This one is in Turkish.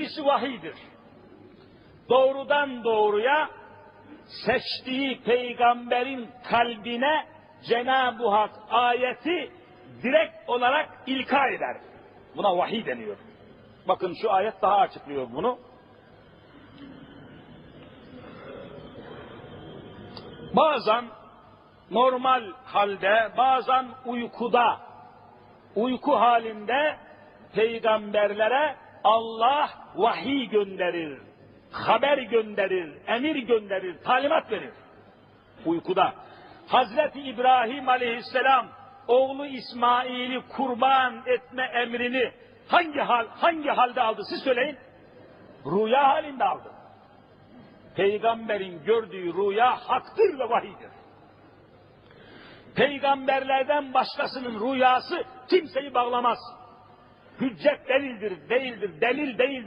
Birisi vahidir. Doğrudan doğruya seçtiği peygamberin kalbine Cenab-ı Hak ayeti direkt olarak ilka eder. Buna vahiy deniyor. Bakın şu ayet daha açıklıyor bunu. Bazen normal halde, bazen uykuda, uyku halinde peygamberlere Allah vahiy gönderir, haber gönderir, emir gönderir, talimat verir. Uykuda. Hazreti İbrahim aleyhisselam oğlu İsmail'i kurban etme emrini hangi hal hangi halde aldı siz söyleyin? Rüya halinde aldı. Peygamberin gördüğü rüya haktır ve vahiydir. Peygamberlerden başkasının rüyası kimseyi bağlamaz. Hüccet delildir, değildir, delil değildir.